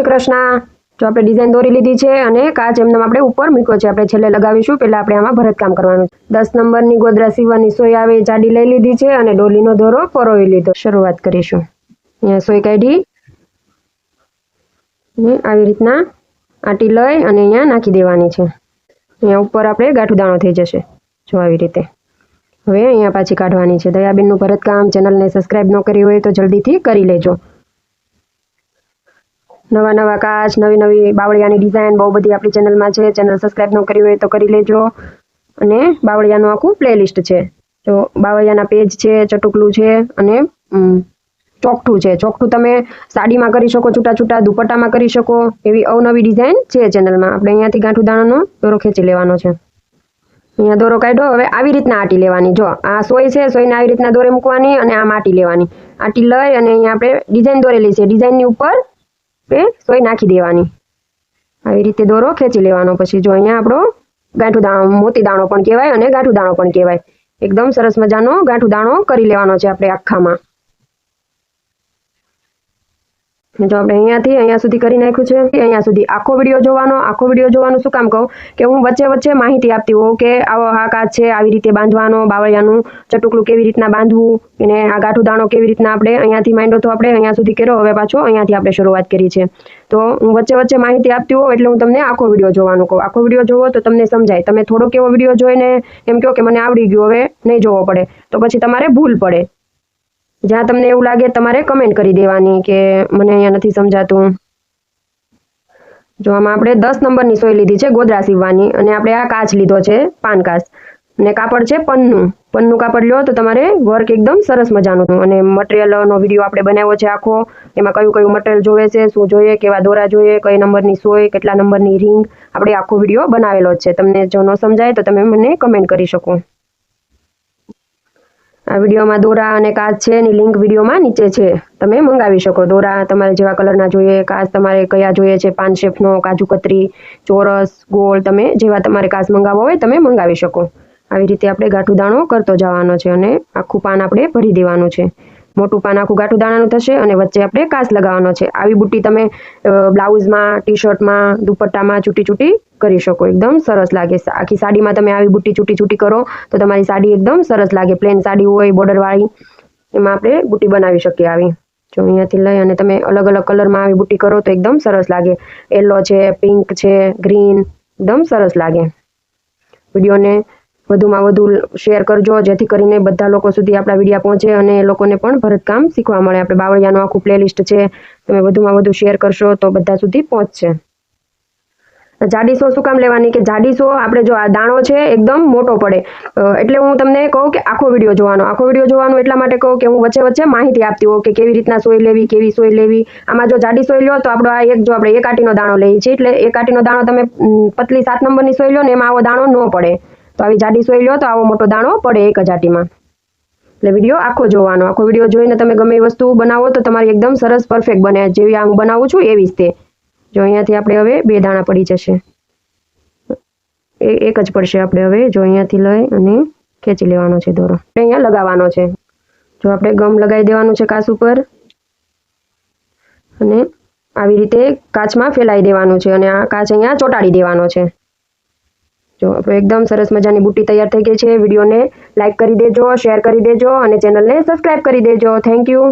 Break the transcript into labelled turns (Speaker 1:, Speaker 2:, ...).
Speaker 1: શ્રી કૃષ્ણ જો આપણે ડિઝાઇન દોરી લીધી છે અને કાચ એમને આપણે ઉપર મૂક્યો છે. આપણે છેલ્લે લગાવીશું. પહેલાં આપણે આમાં ભરતકામ કરવાનું છે. દસ નંબરની ગોદરા સીવવાની સોય આવે જાડી લઈ લીધી છે અને ડોલીનો દોરો પરોવી લીધો. શરૂઆત કરીશું. અહીંયા સોય કાઢી. આવી રીતના આટી લઈ અને અહીંયા નાખી દેવાની છે. અહીંયા ઉપર આપણે ગાંઠું થઈ જશે. જો આવી રીતે. હવે અહીંયા પાછી કાઢવાની છે. દયાબેનનું ભરતકામ. ચેનલને સબસ્ક્રાઈબ ન કરી હોય તો જલ્દીથી કરી લેજો. નવા નવા કાચ, નવી નવી બાવળિયાની ડિઝાઇન બહુ બધી આપણી ચેનલમાં છે. ચેનલ સબસ્ક્રાઈબ ન કરી હોય તો કરી લેજો. અને બાવળિયાનું આખું પ્લેલિસ્ટ છે. જો બાવળિયાના પેજ છે, ચટુકલું છે અને ચોખ્ઠું છે. ચોકઠું તમે સાડીમાં કરી શકો, છૂટા છૂટા દુપટ્ટામાં કરી શકો. એવી અવનવી ડિઝાઇન છે ચેનલમાં આપણે અહીંયાથી ગાંઠું દાણાનો દોરો ખેંચી લેવાનો છે. અહીંયા દોરો કાઢ્યો હવે આવી રીતના આટી લેવાની. જો, આ સોય છે, સોયને આવી રીતના દોરે મૂકવાની અને આમ આટી લેવાની. આટી લઈ અને અહીંયા આપણે ડિઝાઇન દોરેલી છે. ડિઝાઇનની ઉપર એ સોય નાખી દેવાની. આવી રીતે દોરો ખેંચી લેવાનો. પછી જો અહીંયા આપણો ગાંઠું દાણો, મોતી દાણો પણ કહેવાય અને ગાંઠું દાણો પણ કહેવાય. એકદમ સરસ મજાનો ગાંઠું દાણો કરી લેવાનો છે આપણે આખામાં. જો આપણે અહીંયાથી અહીંયા સુધી કરી નાખ્યું છે, અહીંયા સુધી આખો વીડિયો જોવાનો, આખો વીડિયો જોવાનું શું કામ કહું? કે હું વચ્ચે વચ્ચે માહિતી આપતી હોઉં કે આવો આ છે, આવી રીતે બાંધવાનો, બાવળિયાનું ચટુકલું કેવી રીતના બાંધવું અને આ ગાંઠું દાણો કેવી રીતના આપણે અહીંયાથી માંડો તો આપણે અહીંયા સુધી કર્યો, હવે પાછો અહીંયાથી આપણે શરૂઆત કરી છે તો હું વચ્ચે વચ્ચે માહિતી આપતી હોઉં એટલે હું તમને આખો વીડિયો જોવાનું કહું. આખો વીડિયો જોવો તો તમને સમજાય. તમે થોડોક એવો વીડિયો જોઈને એમ કહો કે મને આવડી ગયો, હવે નહીં જોવો પડે. તો પછી તમારે ભૂલ પડે. જ્યાં તમને એવું લાગે, તમારે કમેન્ટ કરી દેવાની કે મને અહીંયા નથી સમજાતું. જો આમાં આપણે દસ નંબરની સોય લીધી છે, ગોદરા સીવવાની, અને આપણે આ કાચ લીધો છે, પાન કાચ. અને કાપડ છે, પન્નું. પન્નું કાપડ લ્યો તો તમારે વર્ક એકદમ સરસ મજાનું. અને મટીરિયલનો વીડિયો આપણે બનાવ્યો છે આખો. એમાં કયું કયું મટીરિયલ જોઈએ છે, શું જોઈએ, કેવા દોરા જોઈએ, કઈ નંબરની સોય, કેટલા નંબરની રિંગ આપણે આખો વીડિયો બનાવેલો છે. તમને જો ન સમજાય તો તમે મને કમેન્ટ કરી શકો. આ વિડીયોમાં દોરા અને કાચ છે એની લિંક વિડીયોમાં નીચે છે. તમે મંગાવી શકો દોરા. તમારે જેવા કલરના જોઈએ, કાચ તમારે કયા જોઈએ છે, પાન શેફનો, કાજુ કતરી, ચોરસ, ગોળ, તમે જેવા તમારે કાચ મંગાવવો હોય તમે મંગાવી શકો. આવી રીતે આપણે ગાંઠું દાણો કરતો જવાનો છે અને આખું પાન આપણે ભરી દેવાનું છે. મોટું પાન આખું ગાંઠું દાણાનું થશે અને વચ્ચે આપણે કાચ લગાવવાનો છે. આવી બુટ્ટી તમે બ્લાઉઝમાં ટી શર્ટમાં દુપટ્ટામાં ચૂંટી ચૂંટી કરી શકો. એકદમ સરસ લાગે. આખી સાડીમાં તમે આવી બુટ્ટી ચૂંટી ચૂંટી કરો, તો તમારી સાડી એકદમ સરસ લાગે. પ્લેન સાડી હોય, બોર્ડરવાળી, એમાં આપણે બુટ્ટી બનાવી શકીએ આવી. જો અહીંયાથી લઈ અને તમે અલગ અલગ કલરમાં આવી બુટ્ટી કરો તો એકદમ સરસ લાગે. યલો છે, પિંક છે, ગ્રીન, એકદમ સરસ લાગે. વિડીયોને વધુમાં વધુ શેર કરજો, જેથી કરીને બધા લોકો સુધી આપણા વિડીયા પહોંચે અને લોકોને પણ ભરતકામ શીખવા મળે. આપણે બાવળિયાનું આખું પ્લેલિસ્ટ છે, તમે વધુમાં વધુ શેર કરશો તો બધા સુધી પહોંચશે. જાડી સો શું કામ લેવાની? કે જાડી સો આપણે જો આ દાણો છે, એકદમ મોટો પડે. એટલે હું તમને કહું કે આખો વીડિયો જોવાનો. આખો વીડિયો જોવાનો એટલા માટે કહું કે હું વચ્ચે વચ્ચે માહિતી આપતી હોઉં કે કેવી રીતના સોય લેવી, કેવી સોય લેવી. આમાં જો જાડી સોય લ્યો તો આપણો આ એક જો આપણે એક આટીનો દાણો લઈએ છીએ, એટલે એક આટીનો દાણો તમે પતલી સાત નંબરની સોય લો ને એમાં આવો દાણો ન પડે. તો આવી જાડી સોય લો તો આવો મોટો દાણો પડે એક જાટીમાં એટલે વીડિયો આખો જોવાનો. આખો વીડિયો જોઈને તમે ગમે એ વસ્તુ બનાવો તો તમારી એકદમ સરસ પરફેક્ટ બને. જેવી આ બનાવું છું એવી જ તે. જો અહીંયાથી આપણે હવે બે દાણા પડી જશે. એક જ પડશે આપણે હવે. જો અહીંયાથી લઈ અને ખેંચી લેવાનો છે દોરો. અહીંયા લગાવવાનો છે. જો આપણે ગમ લગાવી દેવાનું છે કાચ ઉપર. અને આવી રીતે કાચમાં ફેલાઈ દેવાનું છે. અને આ કાચ અહીંયા ચોંટાડી દેવાનો છે. જો આપણો એકદમ સરસ મજાની બુટ્ટી તૈયાર થઈ ગઈ છે. વિડીયોને લાઇક કરી દેજો શેર કરી દેજો અને ચેનલને સબસ્ક્રાઈબ કરી દેજો. Thank you